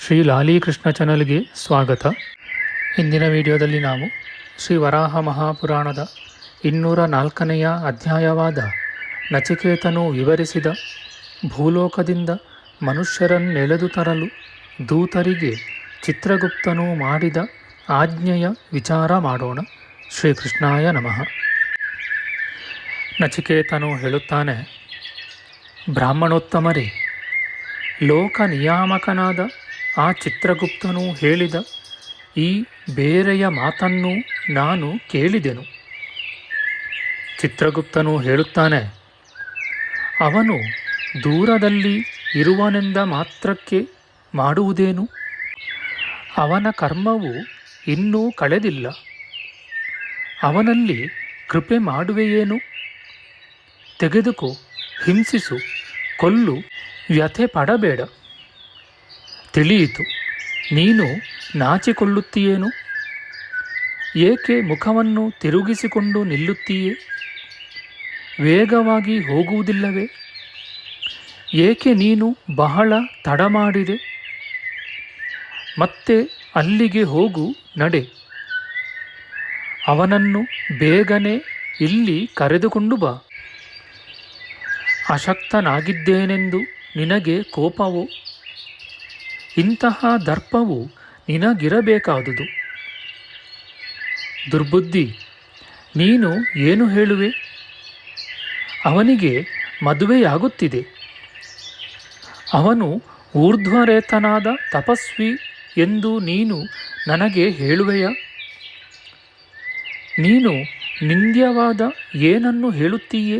ಶ್ರೀ ಲಾಲೀಕೃಷ್ಣ ಚಾನಲ್ಗೆ ಸ್ವಾಗತ. ಇಂದಿನ ವಿಡಿಯೋದಲ್ಲಿ ನಾವು ಶ್ರೀ ವರಾಹ ಮಹಾಪುರಾಣದ ಇನ್ನೂರ ನಾಲ್ಕನೆಯ ಅಧ್ಯಾಯವಾದ ನಚಿಕೇತನು ವಿವರಿಸಿದ ಭೂಲೋಕದಿಂದ ಮನುಷ್ಯರನ್ನೆಳೆದು ತರಲು ದೂತರಿಗೆ ಚಿತ್ರಗುಪ್ತನು ಮಾಡಿದ ಆಜ್ಞೆಯ ವಿಚಾರ ಮಾಡೋಣ. ಶ್ರೀಕೃಷ್ಣಾಯ ನಮಃ. ನಚಿಕೇತನು ಹೇಳುತ್ತಾನೆ, ಬ್ರಾಹ್ಮಣೋತ್ತಮರೇ, ಲೋಕ ನಿಯಾಮಕನಾದ ಆ ಚಿತ್ರಗುಪ್ತನು ಹೇಳಿದ ಈ ಬೇರೆಯ ಮಾತನ್ನು ನಾನು ಕೇಳಿದೆನು. ಚಿತ್ರಗುಪ್ತನು ಹೇಳುತ್ತಾನೆ, ಅವನು ದೂರದಲ್ಲಿ ಇರುವನೆಂದ ಮಾತ್ರಕ್ಕೆ ಮಾಡುವುದೇನು? ಅವನ ಕರ್ಮವು ಇನ್ನೂ ಕಳೆದಿಲ್ಲ. ಅವನಲ್ಲಿ ಕೃಪೆ ಮಾಡುವೆಯೇನು ತೆಗೆದುಕೋ, ಹಿಂಸಿಸು, ಕೊಲ್ಲು, ವ್ಯಥೆ ಪಡಬೇಡ. ತಿಳಿಯಿತು. ನೀನು ನಾಚಿಕೊಳ್ಳುತ್ತೀಯೇನು? ಏಕೆ ಮುಖವನ್ನು ತಿರುಗಿಸಿಕೊಂಡು ನಿಲ್ಲುತ್ತೀಯೇ? ವೇಗವಾಗಿ ಹೋಗುವುದಿಲ್ಲವೇ? ಏಕೆ ನೀನು ಬಹಳ ತಡ ಮಾಡಿದೆ ಮತ್ತೆ ಅಲ್ಲಿಗೆ ಹೋಗು, ನಡೆ. ಅವನನ್ನು ಬೇಗನೆ ಇಲ್ಲಿ ಕರೆದುಕೊಂಡು ಬಾ. ಅಶಕ್ತನಾಗಿದ್ದೇನೆಂದು ನಿನಗೆ ಕೋಪವು? ಇಂತಹ ದರ್ಪವು ನಿನಗಿರಬೇಕಾದುದು. ದುರ್ಬುದ್ಧಿ, ನೀನು ಏನು ಹೇಳುವೆ? ಅವನಿಗೆ ಮದುವೆಯಾಗುತ್ತಿದೆ. ಅವನು ಊರ್ಧ್ವರೇತನಾದ ತಪಸ್ವಿ ಎಂದು ನೀನು ನನಗೆ ಹೇಳುವೆಯ? ನೀನು ನಿಂದ್ಯವಾದ ಏನನ್ನು ಹೇಳುತ್ತೀಯೇ?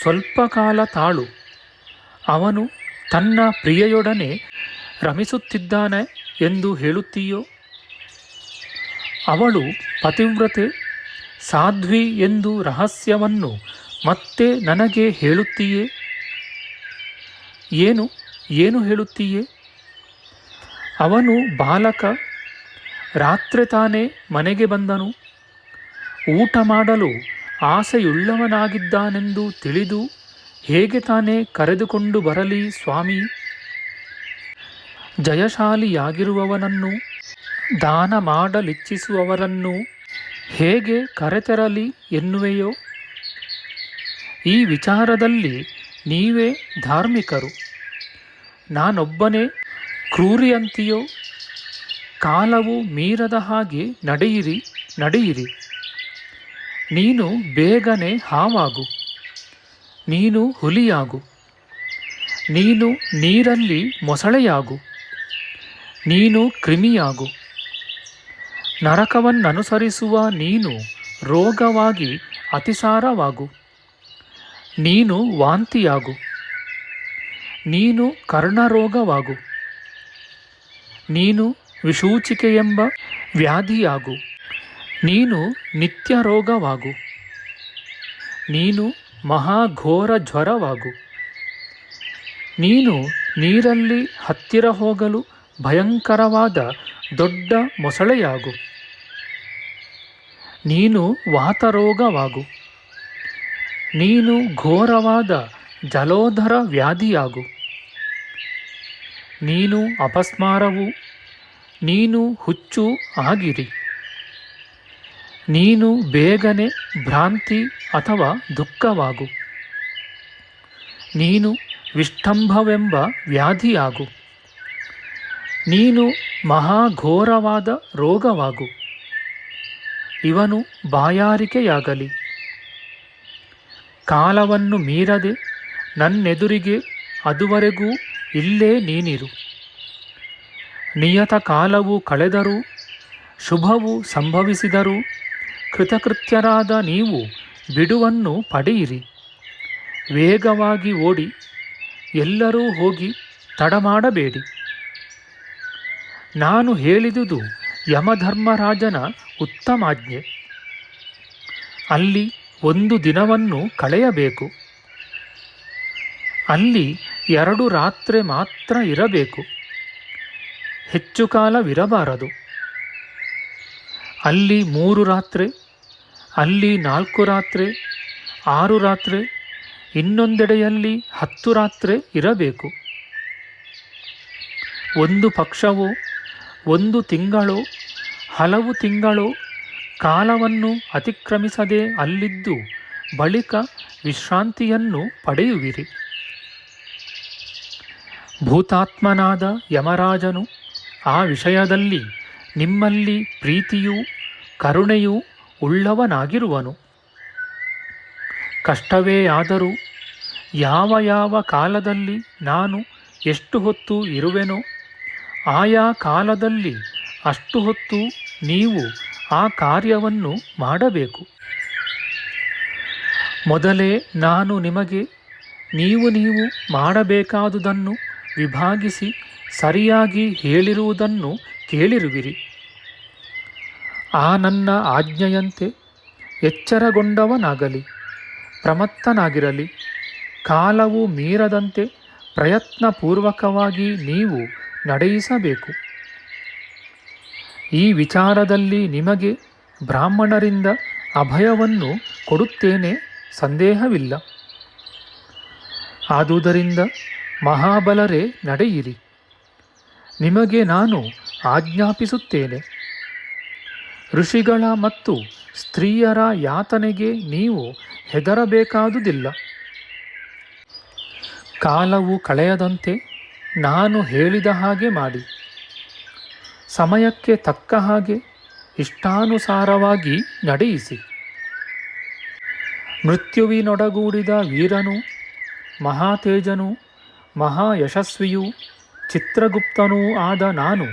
ಸ್ವಲ್ಪ ಕಾಲ ತಾಳು, ಅವನು ತನ್ನ ಪ್ರಿಯೆಯೊಡನೆ ರಮಿಸುತ್ತಿದ್ದಾನೆ ಎಂದು ಹೇಳುತ್ತೀಯೋ? ಅವಳು ಪತಿವ್ರತೆ, ಸಾಧ್ವಿ ಎಂದು ರಹಸ್ಯವನ್ನು ಮತ್ತೆ ನನಗೆ ಹೇಳುತ್ತೀಯೇ? ಏನು ಏನು ಹೇಳುತ್ತೀಯೇ? ಅವನು ಬಾಲಕ, ರಾತ್ರಿ ತಾನೇ ಮನೆಗೆ ಬಂದನು. ಊಟ ಮಾಡಲು ಆಸೆಯುಳ್ಳವನಾಗಿದ್ದಾನೆಂದು ತಿಳಿದು ಹೇಗೆ ತಾನೇ ಕರೆದುಕೊಂಡು ಬರಲಿ ಸ್ವಾಮಿ? ಜಯಶಾಲಿಯಾಗಿರುವವನನ್ನು, ದಾನ ಮಾಡಲಿಚ್ಛಿಸುವವರನ್ನು ಹೇಗೆ ಕರೆತರಲಿ ಎನ್ನುವೆಯೋ? ಈ ವಿಚಾರದಲ್ಲಿ ನೀವೇ ಧಾರ್ಮಿಕರು. ನಾನೊಬ್ಬನೇ ಕ್ರೂರಿಯಂತೆಯೋ? ಕಾಲವು ಮೀರದ ಹಾಗೆ ನಡೆಯಿರಿ ನಡೆಯಿರಿ. ನೀನು ಬೇಗನೆ ಹಾವಾಗು. ನೀನು ಹುಲಿಯಾಗು. ನೀನು ನೀರಲ್ಲಿ ಮೊಸಳೆಯಾಗು. ನೀನು ಕ್ರಿಮಿಯಾಗು. ನರಕವನ್ನನುಸರಿಸುವ ನೀನು ರೋಗವಾಗಿ ಅತಿಸಾರವಾಗು. ನೀನು ವಾಂತಿಯಾಗು. ನೀನು ಕರ್ಣರೋಗವಾಗು. ನೀನು ವಿಷೂಚಿಕೆಯೆಂಬ ವ್ಯಾಧಿಯಾಗು. ನೀನು ನಿತ್ಯ ರೋಗವಾಗು ನೀನು ಮಹಾಘೋರ ಜ್ವರವಾಗು ನೀನು ನೀರಲ್ಲಿ ಹತ್ತಿರ ಹೋಗಲು ಭಯಂಕರವಾದ ದೊಡ್ಡ ಮೊಸಳೆಯಾಗು. ನೀನು ವಾತರೋಗವಾಗು. ನೀನು ಘೋರವಾದ ಜಲೋಧರ ವ್ಯಾಧಿಯಾಗು. ನೀನು ಅಪಸ್ಮಾರವು, ನೀನು ಹುಚ್ಚು ಆಗಿರಿ. ನೀನು ಬೇಗನೆ ಭ್ರಾಂತಿ ಅಥವಾ ದುಃಖವಾಗು. ನೀನು ವಿಷ್ಠಂಭವೆಂಬ ವ್ಯಾಧಿಯಾಗು. ನೀನು ಮಹಾಘೋರವಾದ ರೋಗವಾಗು. ಇವನು ಬಾಯಾರಿಕೆಯಾಗಲಿ. ಕಾಲವನ್ನು ಮೀರದೆ ನನ್ನೆದುರಿಗೆ ಅದುವರೆಗೂ ಇಲ್ಲೇ ನೀನಿರು. ನಿಯತ ಕಾಲವು ಕಳೆದರೂ, ಶುಭವು ಸಂಭವಿಸಿದರೂ ಕೃತಕೃತ್ಯರಾದ ನೀವು ಬಿಡುವನ್ನು ಪಡೆಯಿರಿ. ವೇಗವಾಗಿ ಓಡಿ, ಎಲ್ಲರೂ ಹೋಗಿ ತಡಮಾಡಬೇಡಿ. ನಾನು ಹೇಳಿದುದು ಯಮಧರ್ಮರಾಜನ ಉತ್ತಮಾಜ್ಞೆ. ಅಲ್ಲಿ ಒಂದು ದಿನವನ್ನು ಕಳೆಯಬೇಕು. ಅಲ್ಲಿ ಎರಡು ರಾತ್ರಿ ಮಾತ್ರ ಇರಬೇಕು. ಹೆಚ್ಚು ಕಾಲವಿರಬಾರದು ಅಲ್ಲಿ ಮೂರು ರಾತ್ರಿ ಅಲ್ಲಿ ನಾಲ್ಕು ರಾತ್ರಿ, ಆರು ರಾತ್ರಿ, ಇನ್ನೊಂದೆಡೆಯಲ್ಲಿ ಹತ್ತು ರಾತ್ರಿ ಇರಬೇಕು. ಒಂದು ಪಕ್ಷವು, ಒಂದು ತಿಂಗಳು, ಹಲವು ತಿಂಗಳು ಕಾಲವನ್ನು ಅತಿಕ್ರಮಿಸದೆ ಅಲ್ಲಿದ್ದು ಬಳಿಕ ವಿಶ್ರಾಂತಿಯನ್ನು ಪಡೆಯುವಿರಿ. ಭೂತಾತ್ಮನಾದ ಯಮರಾಜನು ಆ ವಿಷಯದಲ್ಲಿ ನಿಮ್ಮಲ್ಲಿ ಪ್ರೀತಿಯೂ, ಕರುಣೆಯೂ ಉಳ್ಳವನಾಗಿರುವನು. ಕಷ್ಟವೇ ಆದರೂ ಯಾವ ಯಾವ ಕಾಲದಲ್ಲಿ ನಾನು ಎಷ್ಟು ಹೊತ್ತು ಇರುವೆನೋ, ಆಯಾ ಕಾಲದಲ್ಲಿ ಅಷ್ಟು ಹೊತ್ತು ನೀವು ಆ ಕಾರ್ಯವನ್ನು ಮಾಡಬೇಕು. ಮೊದಲೇ ನಾನು ನಿಮಗೆ ನೀವು ನೀವು ಮಾಡಬೇಕಾದುದನ್ನು ವಿಭಾಗಿಸಿ ಸರಿಯಾಗಿ ಹೇಳಿರುವುದನ್ನು ಕೇಳಿರುವಿರಿ. ಆ ನನ್ನ ಆಜ್ಞೆಯಂತೆ ಎಚ್ಚರಗೊಂಡವನಾಗಲಿ, ಪ್ರಮತ್ತನಾಗಿರಲಿ. ಕಾಲವು ಮೀರದಂತೆ ಪ್ರಯತ್ನಪೂರ್ವಕವಾಗಿ ನೀವು ನಡೆಯಿಸಬೇಕು. ಈ ವಿಚಾರದಲ್ಲಿ ನಿಮಗೆ ಬ್ರಾಹ್ಮಣರಿಂದ ಅಭಯವನ್ನು ಕೊಡುತ್ತೇನೆ ಸಂದೇಹವಿಲ್ಲ. ಆದುದರಿಂದ ಮಹಾಬಲರೇ ನಡೆಯಿರಿ. ನಿಮಗೆ ನಾನು ಆಜ್ಞಾಪಿಸುತ್ತೇನೆ. ಋಷಿಗಳ ಮತ್ತು ಸ್ತ್ರೀಯರ ಯಾತನೆಗೆ ನೀವು ಹೆದರಬೇಕಾದುದಿಲ್ಲ. ಕಾಲವು ಕಳೆಯದಂತೆ ನಾನು ಹೇಳಿದ ಹಾಗೆ ಮಾಡಿ. ಸಮಯಕ್ಕೆ ತಕ್ಕ ಹಾಗೆ ಇಷ್ಟಾನುಸಾರವಾಗಿ ನಡೆಯಿಸಿ. ಮೃತ್ಯುವಿನೊಡಗೂಡಿದ ವೀರನು, ಮಹಾತೇಜನು, ಮಹಾಯಶಸ್ವಿಯೂ, ಚಿತ್ರಗುಪ್ತನೂ ಆದ ನಾನು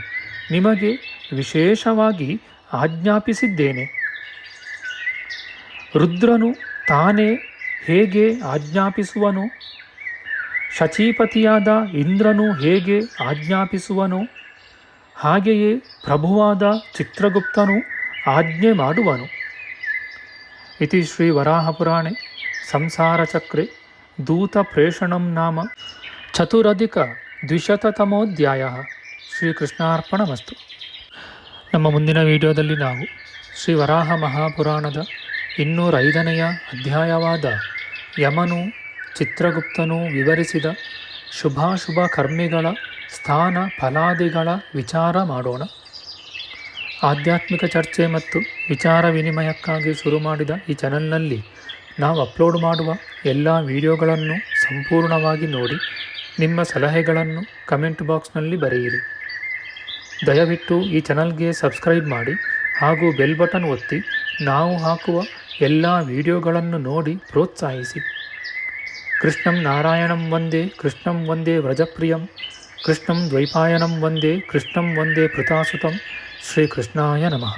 ನಿಮಗೆ ವಿಶೇಷವಾಗಿ ಆಜ್ಞಾಪಿಸಿದ್ದೇನೆ. ರುದ್ರನು ತಾನೇ ಹೇಗೆ ಆಜ್ಞಾಪಿಸುವನು? ಶಚೀಪತಿಯಾದ ಇಂದ್ರನು ಹೇಗೆ ಆಜ್ಞಾಪಿಸುವನು? ಹಾಗೆಯೇ ಪ್ರಭುವಾದ ಚಿತ್ರಗುಪ್ತನು ಆಜ್ಞೆ ಮಾಡುವನು. ಇತಿ ಶ್ರೀ ವರಾಹಪುರಾಣೆ ಸಂಸಾರಚಕ್ರೆ, ದೂತಪ್ರೇಷಣಂ ನಾಮ, ಚತುರಧಿಕ ದ್ವಿಶತತಮೋಧ್ಯಾಯ. ಶ್ರೀಕೃಷ್ಣಾರ್ಪಣಮಸ್ತು. ನಮ್ಮ ಮುಂದಿನ ವಿಡಿಯೋದಲ್ಲಿ ನಾವು ಶ್ರೀ ವರಾಹ ಮಹಾಪುರಾಣದ ಇನ್ನೂರೈದನೆಯ ಅಧ್ಯಾಯವಾದ ಯಮನು ಚಿತ್ರಗುಪ್ತನು ವಿವರಿಸಿದ ಶುಭಾಶುಭ ಕರ್ಮಿಗಳ ಸ್ಥಾನ ಫಲಾದಿಗಳ ವಿಚಾರ ಮಾಡೋಣ. ಆಧ್ಯಾತ್ಮಿಕ ಚರ್ಚೆ ಮತ್ತು ವಿಚಾರ ವಿನಿಮಯಕ್ಕಾಗಿ ಶುರು ಮಾಡಿದ ಈ ಚಾನಲ್ನಲ್ಲಿ ನಾವು ಅಪ್ಲೋಡ್ ಮಾಡುವ ಎಲ್ಲ ವಿಡಿಯೋಗಳನ್ನು ಸಂಪೂರ್ಣವಾಗಿ ನೋಡಿ. ನಿಮ್ಮ ಸಲಹೆಗಳನ್ನು ಕಮೆಂಟ್ ಬಾಕ್ಸ್ನಲ್ಲಿ ಬರೆಯಿರಿ. ದಯವಿಟ್ಟು ಈ ಚಾನಲ್ಗೆ ಸಬ್ಸ್ಕ್ರೈಬ್ ಮಾಡಿ ಹಾಗೂ ಬೆಲ್ ಬಟನ್ ಒತ್ತಿ ನಾವು ಹಾಕುವ ಎಲ್ಲ ವಿಡಿಯೋಗಳನ್ನು ನೋಡಿ ಪ್ರೋತ್ಸಾಹಿಸಿ. ಕೃಷ್ಣಂ ನಾರಾಯಣಂ ವಂದೇ, ಕೃಷ್ಣಂ ವಂದೇ ವ್ರಜಪ್ರಿಯಂ, ಕೃಷ್ಣಂ ದ್ವೈಪಾಯನಂ ವಂದೇ, ಕೃಷ್ಣಂ ವಂದೇ ಪೃತಾಸುತಂ ಶ್ರೀಕೃಷ್ಣಾಯ ನಮಃ.